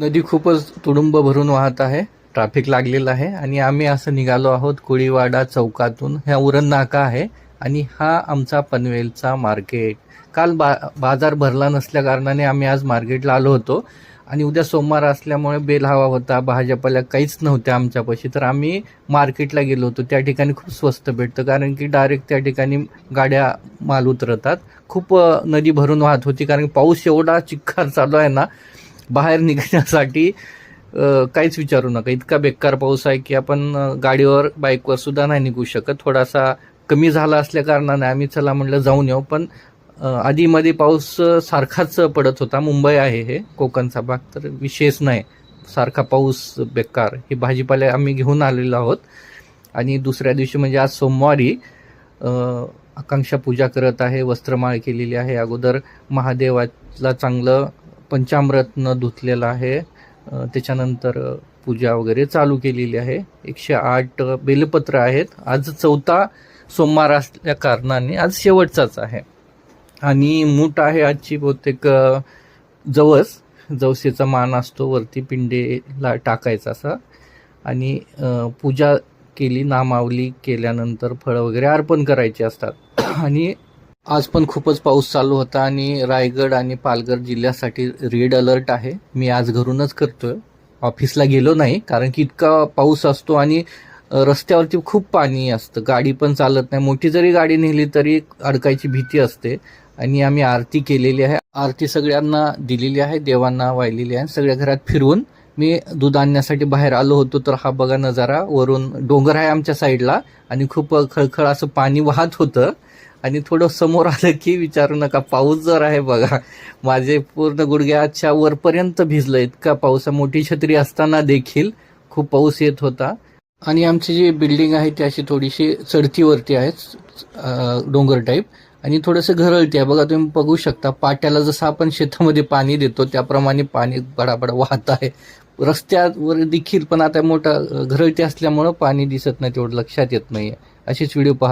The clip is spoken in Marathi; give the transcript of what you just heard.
नदी खूपच तुडुंब भरून वाहत आहे. ट्रॅफिक लागलेलं आहे आणि आम्ही असं निघालो आहोत कोळीवाडा चौकातून. ह्या उरण नाका आहे आणि हा आमचा पनवेलचा मार्केट. काल बा बाजार भरला नसल्या कारणाने आम्ही आज मार्केटला आलो होतो. आणि उद्या सोमवार असल्यामुळे बेल हवा होता भाज्यापाल्या काहीच नव्हत्या आमच्यापाशी. तर आम्ही मार्केटला गेलो होतो. त्या ठिकाणी खूप स्वस्त भेटतं कारण की डायरेक्ट त्या ठिकाणी गाड्या माल उतरतात. खूप नदी भरून वाहत होती कारण पाऊस एवढा चिक्कार चालू आहे ना बाहेर निघण्यासाठी काहीच विचारू नका. इतका बेकार पाऊस आहे की आपण गाडीवर बाईकवर सुद्धा नाही निघू शकत. थोडासा कमी झाला असल्या कारणाने आम्ही चला म्हटलं जाऊन येऊ पण आधीमध्ये पाऊस सारखाच पडत होता. मुंबई आहे हे कोकणचा भाग तर विशेष नाही. सारखा पाऊस बेकार. हे भाजीपाले आम्ही घेऊन आलेलो आहोत. आणि दुसऱ्या दिवशी म्हणजे आज सोमवारी आकांक्षा पूजा करत आहे वस्त्रमाळ केलेली आहे. अगोदर महादेवाला चांगलं पंचामृत न धुतलेलं आहे. त्याच्यानंतर पूजा वगैरे चालू केलेली आहे. एकशे आठ बेलपत्र आहेत. आज चौथा सोमवार असल्या कारणाने आज शेवटचाच आहे. आणि मूठ आहे आजची बहुतेक जवस. जवसेचा मान असतो वरती पिंडेला टाकायचा असा. आणि पूजा केली नामावली केल्यानंतर फळं वगैरे अर्पण करायची असतात. आणि आज पण खूपच पाऊस चालू होता आणि रायगड आणि पालघर जिल्ह्यासाठी रेड अलर्ट आहे. मी आज घरूनच करतोय. ऑफिसला गेलो नाही कारण की इतका पाऊस असतो आणि रस्त्यावरती खूप पाणी असतं. गाडी पण चालत नाही. मोठी जरी गाडी नेली तरी अडकायची भीती असते. आणि आम्ही आरती केलेली आहे. आरती सगळ्यांना दिलेली आहे देवांना वाहिलेली आहे. सगळ्या घरात फिरवून मी दूध आणण्यासाठी बाहेर आलो होतो तर हा बघा नजारा. वरून डोंगर आहे आमच्या साईडला आणि खूप खळखळ असं पाणी वाहत होतं. आणि थोडं समोर आलं की विचारू नका पाऊस जर आहे बघा माझे पूर्ण गुडघ्याच्या वरपर्यंत भिजलं इतका पाऊस मोठी छत्री असताना देखील खूप पाऊस येत होता. आणि आमची जी बिल्डिंग आहे ती अशी थोडीशी चढतीवरती आहे डोंगर टाईप आणि थोडंसं घरळती आहे. बघा तुम्ही बघू शकता पाट्याला जसं आपण शेतामध्ये पाणी देतो त्याप्रमाणे पाणी बडाबड वाहत आहे. रस्त्यावर देखील पण आता मोठा घरळते असल्यामुळं पाणी दिसत नाही तेवढं लक्षात येत नाही असेच व्हिडिओ पाहत